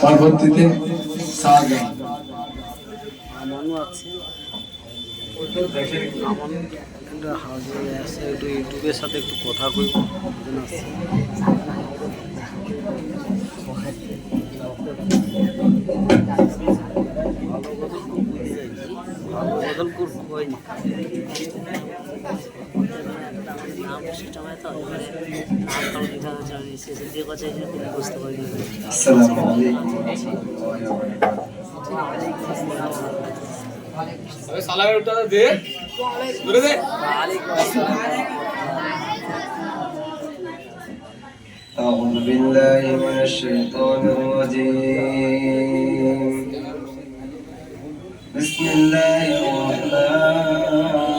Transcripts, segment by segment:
পরবর্তীতে একটা ইউটিউবের সাথে একটু কথা আছে ভালো বদল খুব বুঝে যাই ভালো বদল খুব হয়নি নাম সিস্টেম হয় তো নাম কারো লেখা আছে আমি শেষে যে কথা বুঝতে পারি আসসালামু আলাইকুম সালামের উত্তর দে ধরে দে أعوذ بالله من الشيطان الرجيم بسم الله الرحمن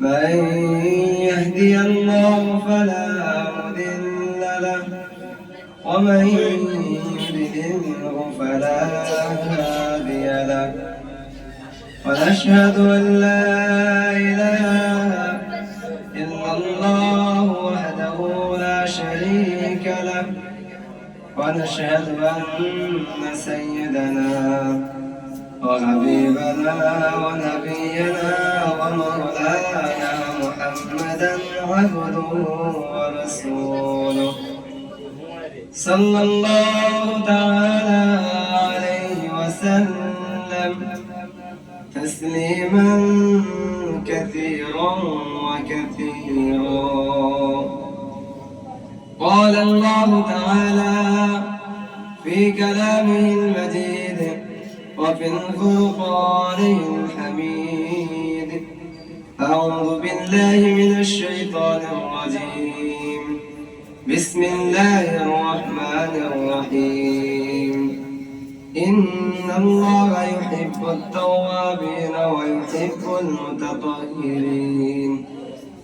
من يهدي الله فلا مضل له ومن يضلله فلا هادي له ونشهد أن لا إله إلا الله وحده لا شريك له ونشهد أن سيدنا وحبيبنا ونبينا ومولانا محمدا عبده ورسوله. صلى الله تعالى عليه وسلم تسليما كثيرا وكثيرا. قال الله تعالى في كلامه المجيد وفي الفرقان الحميد. أعوذ بالله من الشيطان الرجيم. بسم الله الرحمن الرحيم. إن الله يحب التوابين ويحب المتطهرين.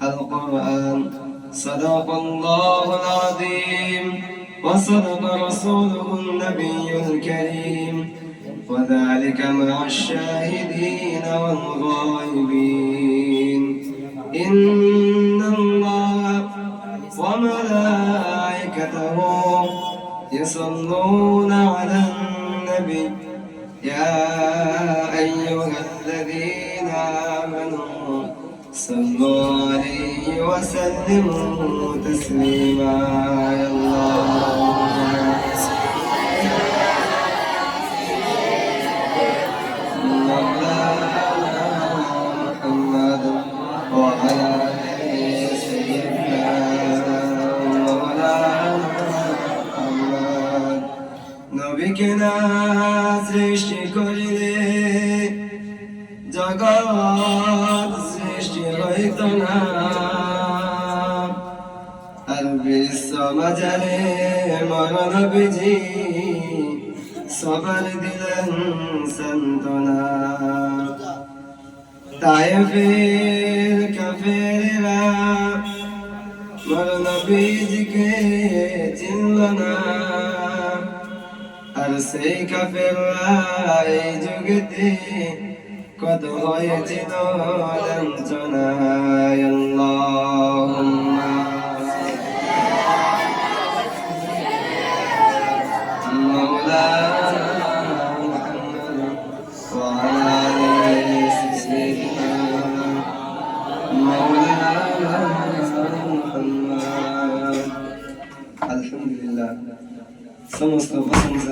القرآن صدق الله العظيم. وصدق رسوله النبي الكريم. وذلك مع الشاهدين والغائبين. إن الله وملائكته يصلون على النبي. يا أيها الذين آمنوا صلوا عليه وسلموا تسليما. সৃষ্টি করিলে জগৎ সৃষ্টি হইত না। আর বিশ্ব বাজারে মরণ বিজি সবার দিলেন সন্তনা তাইফের কাফেরা মরণ বীজকে চিনল না। আর সেই কাফেররা এই যুগেতে কত হয়েছিল লাঞ্ছনায় Alhamdulillah. Somos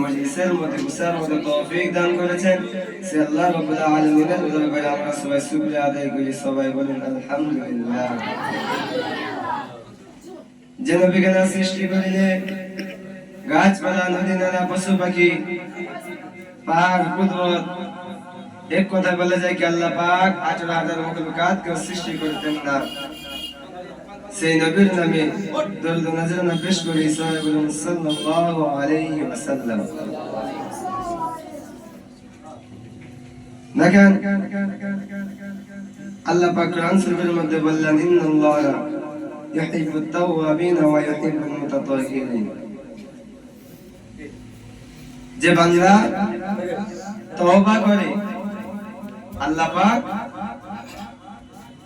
মজলিসের মধ্যে উসার মধ্যে তৌফিক দান করেছেন। সে আল্লাহ রাব্বুল আলামিনের দরবারে আমরা সবাই শুকরিয়া আদায় করি, সবাই বলেন আলহামদুলিল্লাহ। যে নবীকে সৃষ্টি করিলে গাছপালা, নদী, নালা, পশু পাখি পাহাড় কুদরত। এক কথা বলা যায় কি, আল্লাহ পাক আঠারো হাজার মখলুকাত কেউ সৃষ্টি করতেন না। সেই নবীর নামে দরুদ নজরানা পেশ করি সবাই বলুন, সাল্লাল্লাহু আলাইহি ওয়াসাল্লাম। দেখেন, আল্লাহ পাক কোরআন শরীফের মধ্যে বললেন, ইন্নাল্লাহা ইউহিব্বুত তাওয়াবিন ওয়া ইউহিব্বুল মুতাতাহহিরিন যে বান্দা তওবা করে, আল্লাহ পাক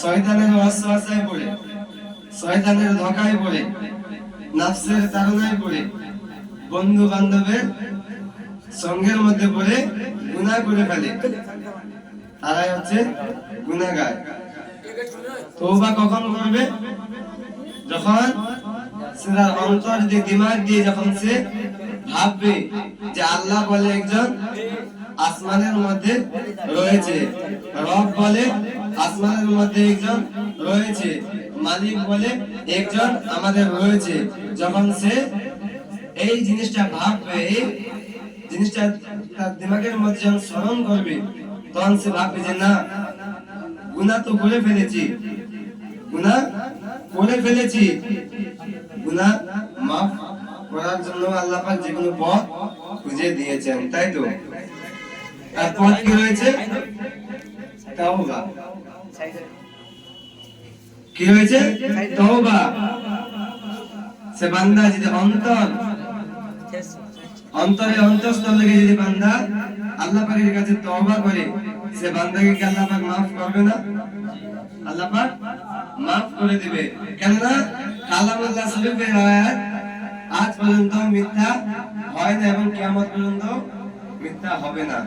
শয়তানের ওয়াসওয়াসায় পড়ে, শয়তানের ধোঁকায় পড়ে, নফসের তাড়নায় পড়ে বন্ধু বান্ধবের সঙ্গের মধ্যে পড়ে, গুনাহ করে ফেলে। তারাই হচ্ছে গুনাহগার। তওবা কখন করবে? যখন সে তার অন্তর দিয়ে দিমাগ দিয়ে যখন সে ভাববে যে আল্লাহ বলে একজন আসমানের মধ্যে রয়েছে। রব বলে আসমানের মধ্যে একজন রয়েছে। মালিক বলে একজন আমাদের রয়েছে। যখন সে এই জিনিসটা ভাববে, এই জিনিসটা তার দিমাগের মধ্যে যখন স্মরণ করবে, তখন সে ভাববে যে, না, গুনাহ তো করে ফেলেছি। গুনাহ করে ফেলেছি। গুনাহ মাফ করার জন্য আল্লাহ যে কোনো পথ খুঁজে দিয়েছেন। তাই তো? আর পথ কি রয়েছে তাওবা। কি হয়েছে? তওবা। সে বান্দা যদি অন্তর, অন্তরে অন্তঃস্থল থেকে যদি বান্দা আল্লাহ পাকের কাছে তওবা করে, সে বান্দাকে কি আল্লাহ পাক মাফ করবে না? আল্লাহ পাক মাফ করে দিবে। কেননা কালামুল্লাহ শরীফের আয়াত আজ পর্যন্ত মিথ্যা হয় না এবং কিয়ামত পর্যন্ত মিথ্যা হবে না।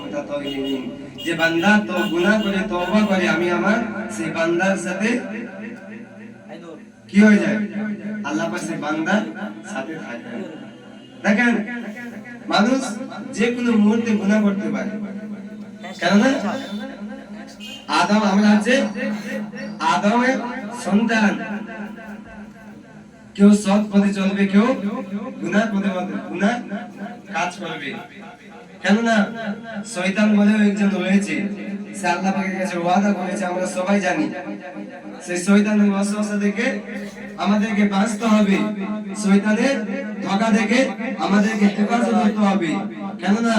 মুতাতাহহিরিন যে বান্দা তো গুনাহ করে, তওবা করে, আমি আমার সেই বান্দার সাথে কি হয়ে যায়? আল্লাহ সেই সাথে দেখেন, মানুষ যে কোনো মুহূর্তে গুনাহ করতে পারে। কেননা, আদম আমরা হচ্ছে আদমের সন্তান কেউ সৎ পথে চলবে, কেউ গুনাহ পথে গুনাহ কাজ করবে। কেননা শয়তান বলেও একজন রয়েছে, সে আল্লাহ পাকের কাছে ওয়াদা করেছে, আমরা সবাই জানি। সেই শয়তানের ওয়াসওয়াসা থেকে আমাদেরকে বাঁচতে হবে। শয়তানের ধোঁকা থেকে আমাদেরকে হেফাজত করতে হবে। কেননা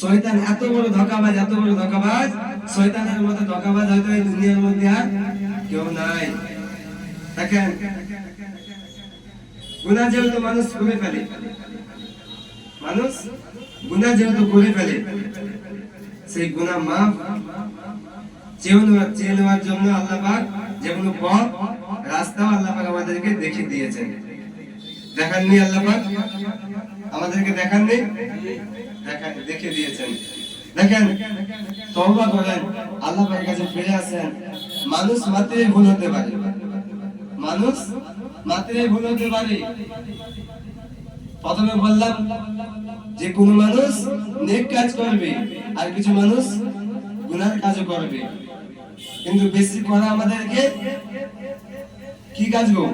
শয়তান এত বড় ধোঁকাবাজ, এত বড় ধোঁকাবাজ, শয়তানের মতো ধোঁকাবাজ হয়তো এই দুনিয়ার মধ্যে আর কেউ নাই। দেখেন গুনাহ যেহেতু মানুষ করে ফেলে, মানুষ গুনাহ যেহেতু করে ফেলে, সেই গুনাহ মাফ, চেয়ে নেওয়ার চেয়ে নেওয়ার জন্য আল্লাহ পাক যে কোনো পথ, রাস্তাও আল্লাহ পাক আমাদেরকে দেখে দিয়েছেন। দেখাননি আল্লাহ পাক? আমাদেরকে দেখাননি? দেখা দিয়েছেন। দেখেন, তওবা করেন, আল্লাহ পাকের কাছে ফিরে আসেন। মানুষ মাত্রই ভুল হতে পারে। মানুষ মাত্রই ভুল হতে পারে। প্রথমে বললাম যে কোন মানুষ নেক কাজ করবে, আর কিছু মানুষ গুনার কাজও করবে। কিন্তু বেশি করা আমাদেরকে কি কাজ গো?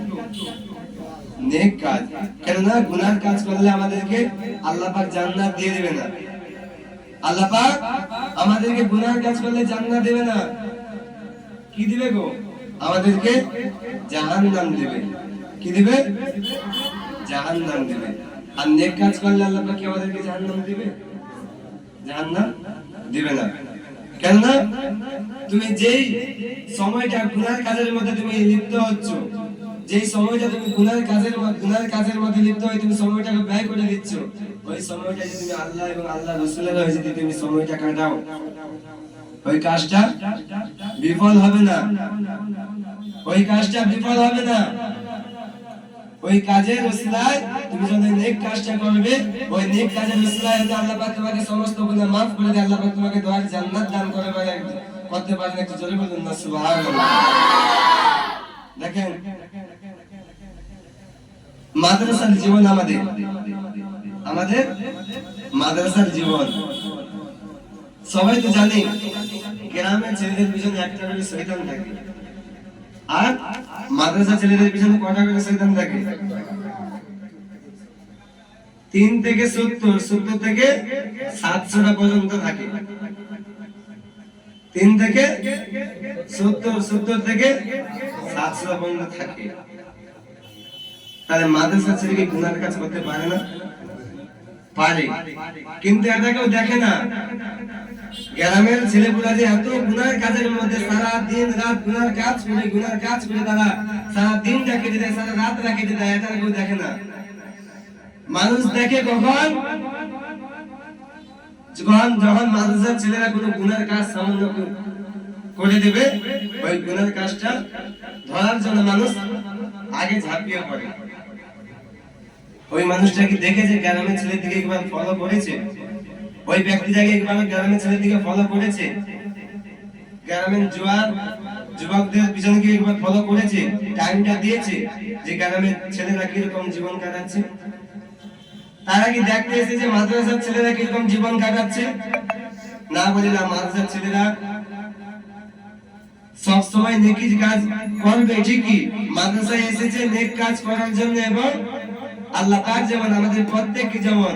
নেক কাজ। কেননা গুনার কাজ করলে আমাদেরকে আল্লাহ পাক জান্নাত দিয়ে দেবে না। আল্লাহ পাক আমাদেরকে গুনার কাজ করলে জান্নাত দেবে না। কি দিবে গো? আমাদেরকে জাহান নাম দেবে। কি দিবে? জাহান্নাম দিবে। আর নেক কাজ করলে আল্লাহ কি আমাদেরকে জাহান্নাম দিবে? জাহান্নাম দিবে না। কেননা তুমি যেই সময়টা গুনার কাজের মধ্যে তুমি লিপ্ত হচ্ছ, যেই সময়টা তুমি গুনার কাজের গুনার কাজের মধ্যে লিপ্ত হয়ে তুমি সময়টাকে ব্যয় করে দিচ্ছ, ওই সময়টা যদি তুমি আল্লাহ এবং আল্লাহ রসুলের হয়ে যদি তুমি সময়টা কাটাও, ওই কাজটা বিফল হবে না। ওই কাজটা বিফল হবে না। ওই কাজের ওসিলায় তুমি যখন নেক কাজটা করবে, ওই নেক কাজের ওসিলায় হয়তো আল্লাহ পাক তোমাকে সমস্ত গুনাহ maaf করে দেয়, আল্লাহ পাক তোমাকে দোয়ার জান্নাত দান করে পারে করতে পারেন, একটু জোরে বলুন না, সুবহানাল্লাহ। দেখেন, মাদ্রাসার জীবন আমাদের। আমাদের মাদ্রাসার জীবন। সবাই তো জানে, গ্রামের ছেলেদের পিছনে একটা করে শয়তান থাকে। আর মাদ্রাসা ছেলেদের পিছনে কটা করে শয়তান থাকে তিন থেকে সত্তর সত্তর থেকে সাতশোটা পর্যন্ত থাকে। তিন থেকে সত্তর সত্তর থেকে সাতশো পর্যন্ত থাকে। তাহলে মাদ্রাসা ছেলে কি গুনার কাজ করতে পারে না? পারে। কিন্তু এটা কেউ দেখে না। গ্রামের ছেলেপুরা যে এত গুনার কাজের মধ্যে সারা দিন রাত গুনার কাজ করে, গুনার কাজ করে তারা সারা দিন কেটে দেয়, সারা রাত কেটে দেয় এটা কেউ দেখে না। মানুষ দেখে কখন? যখন যখন ছেলেরা কোনো গুনার কাজ সামান্য করে- দেবে, ওই গুনার কাজটা ধরার জন্য মানুষ আগে ঝাঁপিয়ে পড়ে। ওই মানুষটাকে দেখেছে গ্রামের ছেলের দিকে একবার ফলো করেছে ওই ব্যক্তিটাকে একবার গ্রামের ছেলের দিকে ফলো করেছে। গ্রামের জোয়ার যুবকদের পিছনে গিয়ে একবার ফলো করেছে টাইমটা দিয়েছে যে গ্রামের ছেলেরা কীরকম জীবন কাটাচ্ছে। তারা কি দেখতে এসেছে যে মাদ্রাসার ছেলেরা কীরকম জীবন কাটাচ্ছে। না বলি না মাদ্রাসার ছেলেরা সব সময় নেকি কাজ করবে, ঠিকই। মাদ্রাসায় এসেছে নেক কাজ করার জন্য এবং আল্লাহ পাক যেমন আমাদের প্রত্যেককে যেমন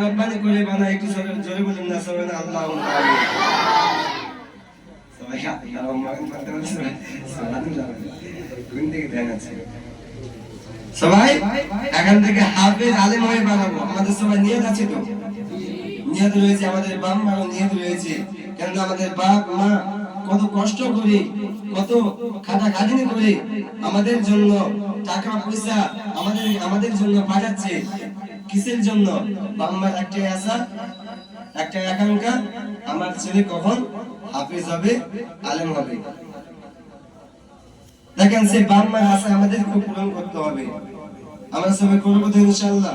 রব্বানি করে বানায় একটু জোরে বলুন না সবাই আল্লাহু সবাই এখান থেকে হাফেজ হয়ে বানাবো আমাদের সবাই নিয়ত আছে তো নিয়ত রয়েছে আমাদের বাপ মাও নিয়ত রয়েছে কেন আমাদের বাপ মা কত কষ্ট করে কত খাটা খাটনি করে আমাদের জন্য টাকা পয়সা আমাদের আমাদের জন্য পাঠাচ্ছে কিসের জন্য? বাপ মার একটাই আশা, একটাই আকাঙ্ক্ষা, আমার ছেলে কখন হাফেজ হবে, আলেম হবে? দেখেন, সেই বাপ মার আশা আমাদেরকে পূরণ করতে হবে। আমরা সবাই করব তো ইনশাল্লাহ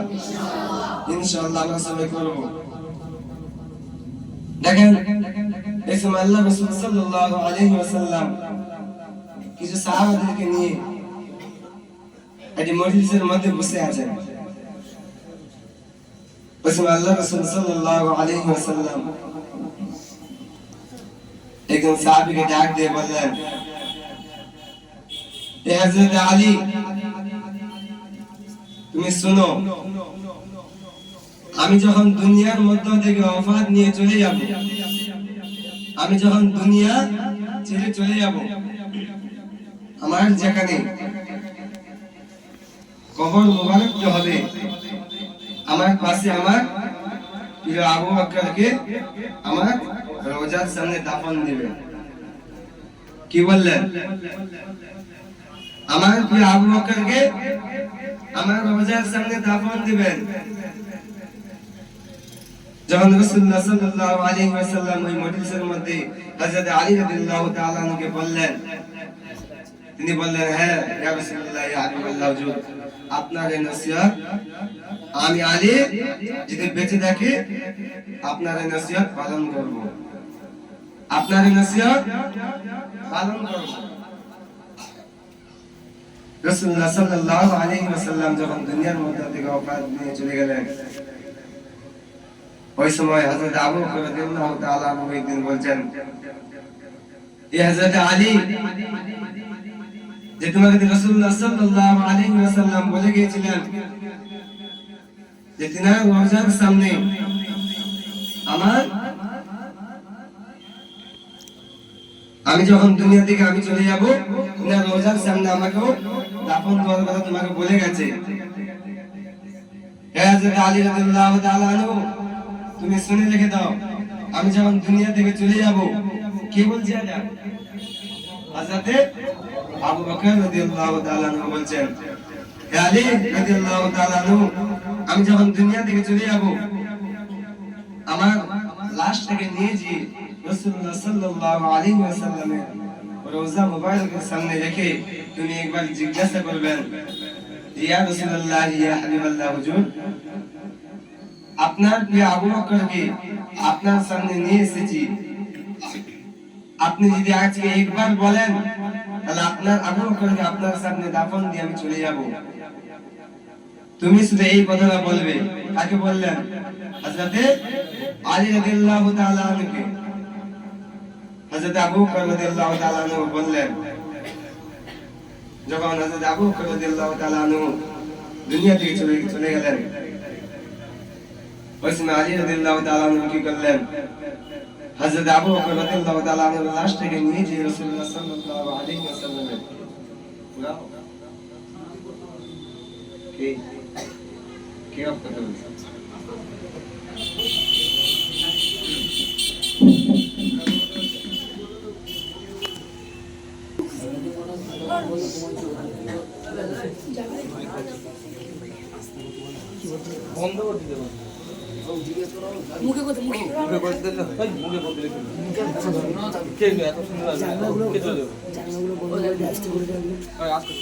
ইনশাল্লাহ আমরা সবাই করব। দেখেন, এই সময় আল্লাহ রাসূল সাল্লাল্লাহু আলাইহি ওয়াসাল্লাম কিছু সাহাবাদেরকে নিয়ে একটি মজলিসের মধ্যে বসে আছেন। আমি যখন দুনিয়ার মধ্য থেকে অফাত নিয়ে চলে যাব, আমি যখন দুনিয়া ছেড়ে চলে যাব, আমার যেখানে কবর মোবারক হবে আমার পাশে আমার প্রিয় আবু বকরকে আমার রোজার সামনে দাফন দেবে কি বললেন? আমার প্রিয় আবু বকরকে আমার রোজার সামনে দাফন দিবেন। যখন রাসূলুল্লাহ সাল্লাল্লাহু আলাইহি ওয়াসাল্লাম ওই মজলিসের মধ্যে হযরত আলী রাদিয়াল্লাহু তাআলা বললেন তিনি বললেন হ্যাঁ আপনার আমি আলী যদি বেঁচে থাকি আপনার পালন করব। আপনার পালন করব। দুনিয়ার মধ্যে থেকে চলে গেলেন, ওই সময় হযরত আবু বকর রাদিয়াল্লাহু বলছেন আলী যে তোমাকে রাসূলুল্লাহ সাল্লাল্লাহু আলাইহি ওয়াসাল্লাম বলে গিয়েছিলেন যে তিনার রওজার সামনে আমার, আমি যখন দুনিয়া থেকে আমি চলে যাব, তিনার রওজার সামনে আমাকেও দাফন করার কথা তোমাকে বলে গেছে। হযরত আলী রাদিয়াল্লাহু তাআলা আনহু, তুমি শুনে রেখে দাও, আমি যখন দুনিয়া থেকে চলে যাব কে বলছে এটা আমি যখন দুনিয়া থেকে চলে যাব, আমার লাশটাকে নিয়ে যে রাসূলুল্লাহ সাল্লাল্লাহু আলাইহি ওয়াসাল্লামের রোজা মুবারকের সামনে রেখে তুমি একবার জিজ্ঞাসা করবেন, ইয়া রাসূলুল্লাহ, ইয়া হাবিবাল্লাহ, হুজুর, আপনার প্রিয় আবু বকরকে আপনার সামনে নিয়ে এসেছি আপনি যদি আজকে একবার বলেন, তাহলে আপনার আবু বকরকে আপনার সামনে দাফন দিয়ে আমি চলে যাব। তুমি শুধু এই কথাটা বলবে। কাকে বললেন? হযরতে আলী রাদিয়াল্লাহু তাআলা আবু বকর রাদিয়াল্লাহু তাআলা আনহু বললেন, যখন হযরত আবু বকর রাদিয়াল্লাহু তাআলা আনহু দুনিয়া থেকে চলে চলে গেলেন, ওই সময় আলী রাদিয়াল্লাহু তাআলা আনহু কি করলেন? হযরত আবু বকর রাদিয়াল্লাহু তাআলা আনহুর লাশটাকে নিয়ে যে রাসূলুল্লাহ সাল্লাল্লাহু আলাইহি ওয়াসাল্লামের পুরাও কে কে অফ কথা বলছে বন্ধ করে দিতে পারব মুখে কথা মুখে। মুখে কত দিলে হয়। মুখে কত দিলে কে কে এত সুন্দর আছে কে চলে যাবে জানলাগুলো বন্ধ করে আসতে করে দেবেন আজকে